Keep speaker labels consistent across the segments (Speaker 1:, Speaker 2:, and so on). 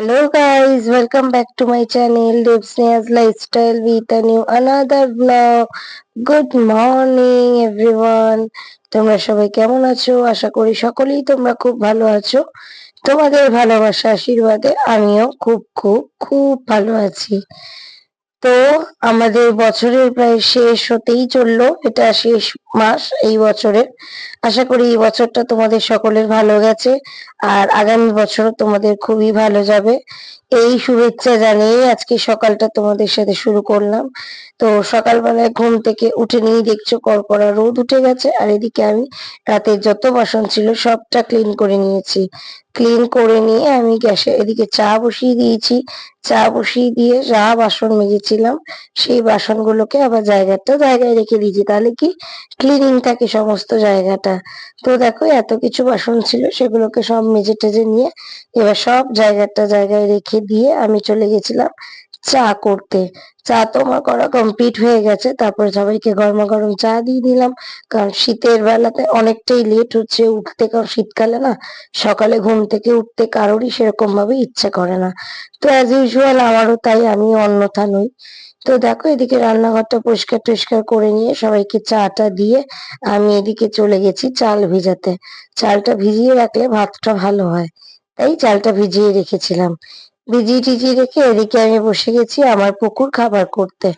Speaker 1: Hello guys, welcome back to my channel Devsneha's Lifestyle with a new another vlog. Good morning everyone. তোমরা সবাই কেমন আছো আশা করি সকলেই তোমরা খুব ভালো আছো তোমাদের ভালোবাসা আশীর্বাদে আমিও খুব খুব খুব ভালো আছি তো আমাদের বছরের প্রায় শেষ হতেই চলল। এটা শেষ মাস এই বছরের। আশা করি এই বছরটা তোমাদের সকলের ভালো গেছে আর আগামী বছর তোমাদের খুবই ভালো যাবে। এই শুভেচ্ছা জানিয়ে আজকে সকালটা তোমাদের সাথে শুরু করলাম। তো সকালবেলায় ঘুম থেকে উঠে নিয়ে দেখছ কড়কড়া রোদ উঠে গেছে। আর এদিকে আমি রাতের যত বাসন ছিল সবটা ক্লিন করে নিয়েছি। ক্লিন করে নিয়ে আমি গ্যাসে এদিকে চা বসিয়ে দিয়েছি। চা বসিয়ে দিয়ে যা বাসন মেজেছিলাম, সেই বাসনগুলোকে আবার জায়গাটা জায়গায় রেখে দিয়েছি। তাহলে কি ক্লিনিং থাকে সমস্ত জায়গাটা? তো দেখো এত কিছু বাসন ছিল, সেগুলোকে সব মেজে টেজে নিয়ে এবার সব জায়গাটা জায়গায় রেখে দিয়ে আমি চলে গেছিলাম চা করতে। চা তো আমার করা কমপ্লিট হয়ে গেছে, তারপর সবাইকে গরমা গরম চা দিয়ে দিলাম। কারণ শীতের বেলাতে অনেকটাই লেট হচ্ছে উঠতে, কারণ শীতকালে না, সকালে ঘুম থেকে উঠতে কারোরই সেরকম ভাবে ইচ্ছে করে না। তো অ্যাজ ইউজুয়াল আমারও তাই, আমি অন্যথা নই। তো দেখো, এদিকে রান্নাঘরটা পরিষ্কার টরিষ্কার করে নিয়ে সবাইকে চাটা দিয়ে আমি এদিকে চলে গেছি চাল ভিজাতে। চালটা ভিজিয়ে রাখলে ভাতটা ভালো হয়। তাই চালটা ভিজিয়ে রেখেছিলাম। ভিজিয়ে টিজিয়ে রেখে এদিকে আমি বসে গেছি আমার পুকুর খাবার করতে।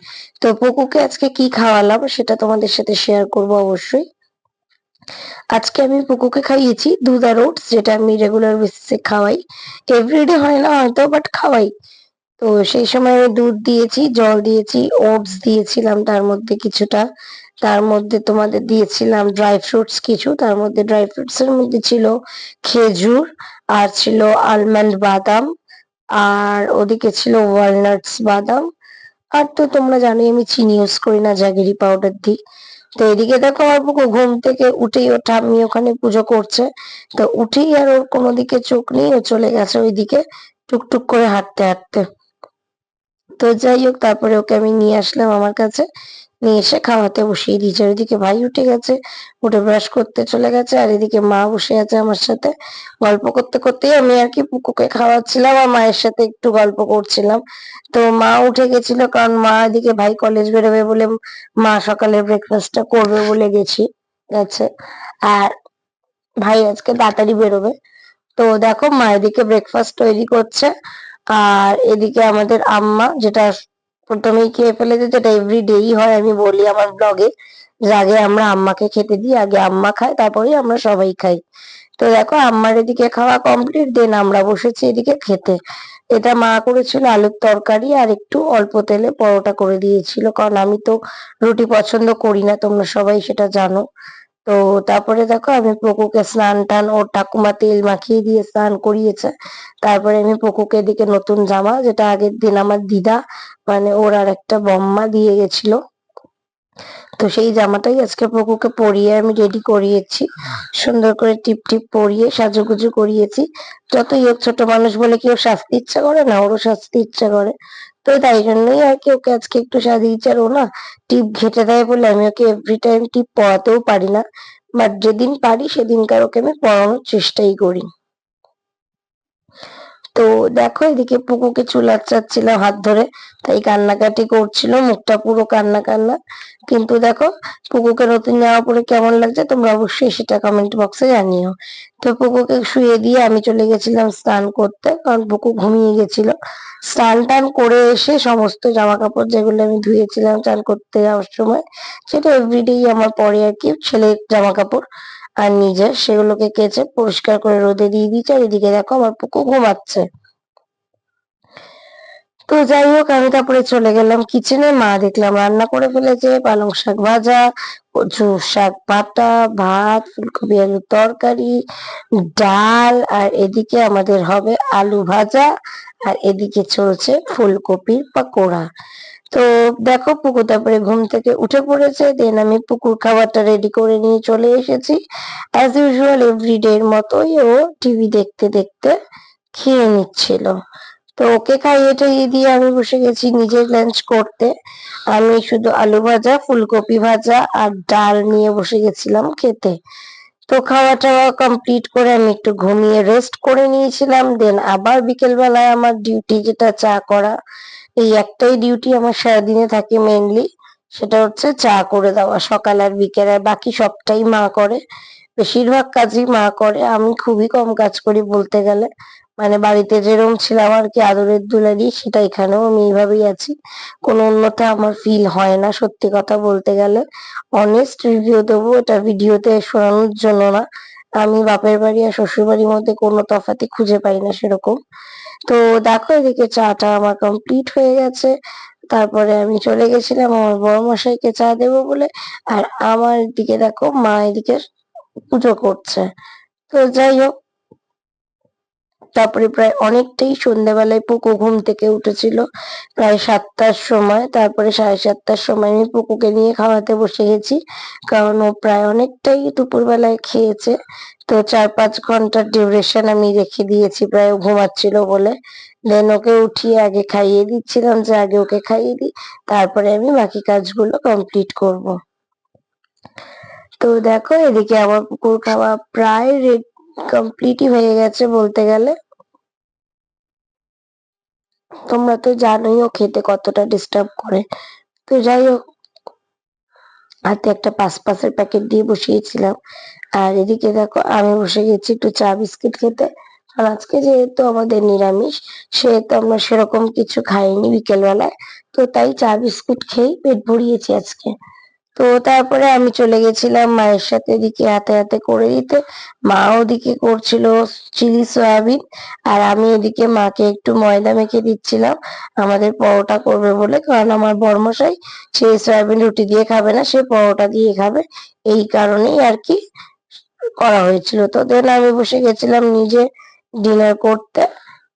Speaker 1: তো পুকুরকে আজকে কি খাওয়ালাম সেটা তোমাদের সাথে শেয়ার করব অবশ্যই। আজকে আমি পুকুকে খাইয়েছি দুধ আর ওটস যেটা আমি রেগুলার বেসিসে খাওয়াই। এভরিডে হয় না হয়তো বাট খাওয়াই। তো সেই সময় আমি দুধ দিয়েছি, জল দিয়েছি ওটস দিয়েছিলাম তার মধ্যে কিছুটা। তার মধ্যে তোমাদের দিয়েছিলাম ড্রাই ফ্রুটস কিছু। তার মধ্যে ড্রাই ফ্রুটস এর মধ্যে ছিল খেজুর, আর ছিল আলমন্ড বাদাম। আর ওদিকে ছিল ওয়ালনাটস বাদাম। আর তো তোমরা জানোই আমি চিনি ইউজ করি না জাগেরি পাউডার দিই। তো এদিকে দেখো আমার পুকু ঘুম থেকে উঠেই ও ঠাম্মি ওখানে পুজো করছে। তো উঠেই আর ওর কোনো দিকে চোখ নেই, ও চলে গেছে ওইদিকে টুকটুক করে হাঁটতে হাঁটতে। তো যাই হোক, তারপরে ওকে আমি নিয়ে আসলাম আমার কাছে। নিয়ে এসে খাওয়াতে বসিয়ে দিয়েছি। এদিকে ভাই উঠে গেছে, উঠে ব্রাশ করতে চলে গেছে। আর এদিকে মা বসে আছে আমার সাথে। গল্প করতে করতেই আমি আর কি পুকুকে খাওয়াচ্ছিলাম আর মায়ের সাথে একটু গল্প করছিলাম। তো মা উঠে গেছিল কারণ মা এদিকে ভাই কলেজ বেরোবে বলে মা সকালে ব্রেকফাস্টটা করবে বলে গেছি। গেছে আর ভাই আজকে তাড়াতাড়ি বেরোবে। তো দেখো মা এদিকে ব্রেকফাস্ট তৈরি করছে। আর এদিকে আমাদের আম্মা যেটা প্রথমেই খেয়ে ফেলেছে, যেটা এভরি ডেই হয় আমি বলি আমার ব্লগে যে আগে আমরা আম্মাকে খেতে দিই, আগে আম্মা খায়, তারপরেই আমরা সবাই খাই। তো দেখো, আম্মার এদিকে খাওয়া কমপ্লিট দেন আমরা বসেছি এদিকে খেতে। এটা মা করেছিল আলুর তরকারি আর একটু অল্প তেলে পরোটা করে দিয়েছিল, কারণ আমি তো রুটি পছন্দ করি না, তোমরা সবাই সেটা জানো। তো তারপরে দেখো আমি পকুকে স্নান টান ওর ঠাকুমা তেল মাখিয়ে দিয়ে স্নান করিয়েছে। তারপরে আমি পকুকে দিকে নতুন জামা, যেটা আগের দিন আমার দিদা মানে ওর আর একটা বম্মা দিয়ে গেছিল। তো সেই জামাটাই আজকে পকুকে পরিয়ে আমি রেডি করিয়েছি। সুন্দর করে টিপ টিপ পরিয়ে সাজুগুজু করিয়েছি। যতই হোক ছোট মানুষ বলে কেউ সাজতে ইচ্ছা করে না, ওরও সাজতে ইচ্ছা করে। তো তাই জন্যই আর কি ওকে আজকে একটু সাজিয়েছি আর ও না টিপ ঘেটে দেয় বলে আমি ওকে এভরি টাইম টিপ পড়াতেও পারি না। বাট যেদিন পারি সেদিনকার ওকে আমি পড়ানোর চেষ্টাই করি। তো দেখো এদিকে পুকুকে চুল আচ্ছাচ্ছিলাম হাত ধরে, তাই কান্নাকাটি করছিল, মুখটা পুরো কান্না কান্না। কিন্তু দেখো, পুকুকে নতুন জামা পরে কেমন লাগছে তোমরা অবশ্যই সেটা কমেন্ট বক্সে জানিও। তো পুকুকে শুয়ে দিয়ে আমি চলে গেছিলাম স্নান করতে, কারণ পুকু ঘুমিয়ে গেছিল। স্নান টান করে এসে সমস্ত জামা কাপড় যেগুলো আমি ধুয়েছিলাম চান করতে যাওয়ার সময়, সেটা এভরিডেই আমার পরে আর কি, ছেলের জামা কাপড় আর নিজের সেগুলোকে কেচে পরিষ্কার করে রোদে দিয়ে দিয়েছি, আর এদিকে দেখো আমার পুকু ঘুমাচ্ছে। তো যাই হোক, আমি তারপরে চলে গেলাম কিচেনে মা দেখলাম রান্না করে ফেলেছে, পালং শাক ভাজা, কচু শাক পাতা ভাত, ফুলকপি আলুর তরকারি, ডাল, আর এদিকে আমাদের হবে আলু ভাজা, আর এদিকে চলছে ফুলকপির পাকোড়া। তো দেখো, পুকুর তারপরে ঘুম থেকে উঠে পড়েছে দেন আমি পুকুর খাবারটা রেডি করে নিয়ে চলে এসেছি। অ্যাজ ইউজুয়াল এভরিডে এর মতোই ও টিভি দেখতে দেখতে খেয়ে নিচ্ছিল। তো ওকে খাইয়ে টাইয়ে দিয়ে আমি বসে গেছি নিজের লাঞ্চ করতে। আমি শুধু আলু ভাজা, ফুলকপি ভাজা আর ডাল নিয়ে বসে গেছিলাম খেতে। তো খাওয়া টাওয়া কমপ্লিট করে আমি একটু ঘুমিয়ে রেস্ট করে নিয়েছিলাম দেন আবার বিকেল বেলায় আমার ডিউটি যেটা চা করা এই একটাই ডিউটি আমার সারাদিনে থাকে মেইনলি সেটা হচ্ছে চা করে দেওয়া। সকাল আর বিকেল আর বাকি সবটাই মা করে। বেশিরভাগ কাজই মা করে। আমি খুবই কম কাজ করি বলতে গেলে। মানে বাড়িতে যেরকম ছিলাম আর কি, আদরের দুলারি সেটা এখানেও আমি এইভাবেই আছি। কোনো উন্নতি আমার ফিল হয় না, সত্যি কথা বলতে গেলে। অনেস্ট রিভিউ দেবো, এটা ভিডিওতে শোনানোর জন্য না। আমি বাপের বাড়ি আর শ্বশুর বাড়ির মধ্যে কোনো তফাৎই খুঁজে পাই না সেরকম। তো দেখো এদিকে চাটা আমার কমপ্লিট হয়ে গেছে। তারপরে আমি চলে গেছিলাম আমার বড় মশাইকে চা দেবো বলে। আর আমার দিকে দেখো মা এদিকে পুজো করছে। তো যাই হোক তারপরে প্রায় অনেকটাই সন্ধ্যাবেলায় পুকু ঘুম থেকে উঠেছিল। প্রায় সাতটার সময়, তারপরে সাড়ে সাতটার সময় আমি পুকুকে নিয়ে খাওয়াতে বসে গেছি, কারণ ও প্রায় অনেকটাই দুপুরবেলায় খেয়েছে। তো চার পাঁচ ঘণ্টার ডিউরেশন আমি রেখে দিয়েছি, প্রায় ঘুমাচ্ছিল বলে। দেন ওকে উঠিয়ে আগে খাইয়ে দিচ্ছিলাম যে আগে ওকে খাইয়ে দিই, তারপরে আমি বাকি কাজগুলো কমপ্লিট করব। তো দেখো, এদিকে আমার পুকুর খাওয়া প্রায় কমপ্লিটই হয়ে গেছে বলতে গেলে। তোমরা তো জানোই ও খেতে কতটা ডিস্টার্ব করে। তো যাই হোক, হাতে একটা পাঁচ পাঁচের প্যাকেট দিয়ে বসিয়েছিলাম। আর এদিকে দেখো, আমি বসে গেছি একটু চা বিস্কিট খেতে। আর আজকে যেহেতু আমাদের নিরামিষ, সেহেতু আমরা সেরকম কিছু খাইনি বিকেল বেলায় তো তাই চা বিস্কুট খেয়েই পেট ভরিয়েছি আজকে। তো তারপরে আমি চলে গেছিলাম মায়ের সাথে এদিকে হাতে হাতে করে দিতে। মা ওদিকে করছিল চিলি সয়াবিন আর আমি এদিকে মাকে একটু ময়দা মেখে দিচ্ছিলাম। আমাদের পরোটা করবে বলে, কারণ আমার বর্মশাই সে সয়াবিন রুটি দিয়ে খাবে না, সে পরোটা দিয়ে খাবে। এই কারণেই আর কি করা হয়েছিল। তো দেন আমি বসে গেছিলাম নিজে ডিনার করতে।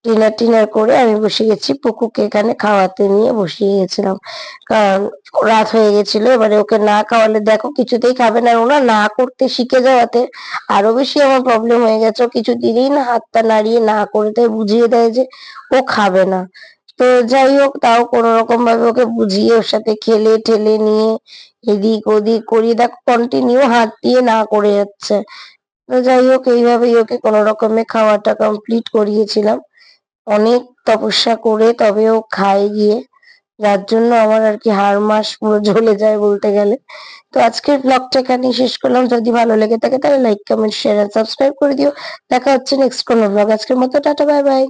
Speaker 1: ডিনার টিনার করে আমি বসে গেছি। পুকুকে এখানে খাওয়াতে নিয়ে বসিয়ে গেছিলাম। কারণ রাত হয়ে গেছিল, এবারে ওকে না খাওয়ালে দেখো কিছুতেই খাবে না। ওরা না করতে শিখে যাওয়াতে আরও বেশি আমার প্রবলেম হয়ে গেছে। ও কিছুদিনই না হাতটা নাড়িয়ে না করে দেয় বুঝিয়ে দেয় যে ও খাবে না। তো যাই হোক, তাও কোনো রকম ভাবে ওকে বুঝিয়ে ওর সাথে খেলে ঠেলে নিয়ে এদিক ওদিক করিয়ে দেখো কন্টিনিউ হাত দিয়ে না করে যাচ্ছে। তো যাই হোক, এইভাবেই ওকে কোনো রকমে খাওয়াটা কমপ্লিট করিয়েছিলাম। অনেক তপস্যা করে তবে ও খায় গিয়ে। যার জন্য আমার আর কি হাড় মাস পুরো জ্বলে যায় বলতে গেলে। তো আজকের ব্লগটা এখানেই শেষ করলাম। যদি ভালো লেগে থাকে তাহলে লাইক কমেন্ট শেয়ার আর সাবস্ক্রাইব করে দিও। দেখা হচ্ছে নেক্সট কোনো ব্লগ আজকের মতো টাটা বাই বাই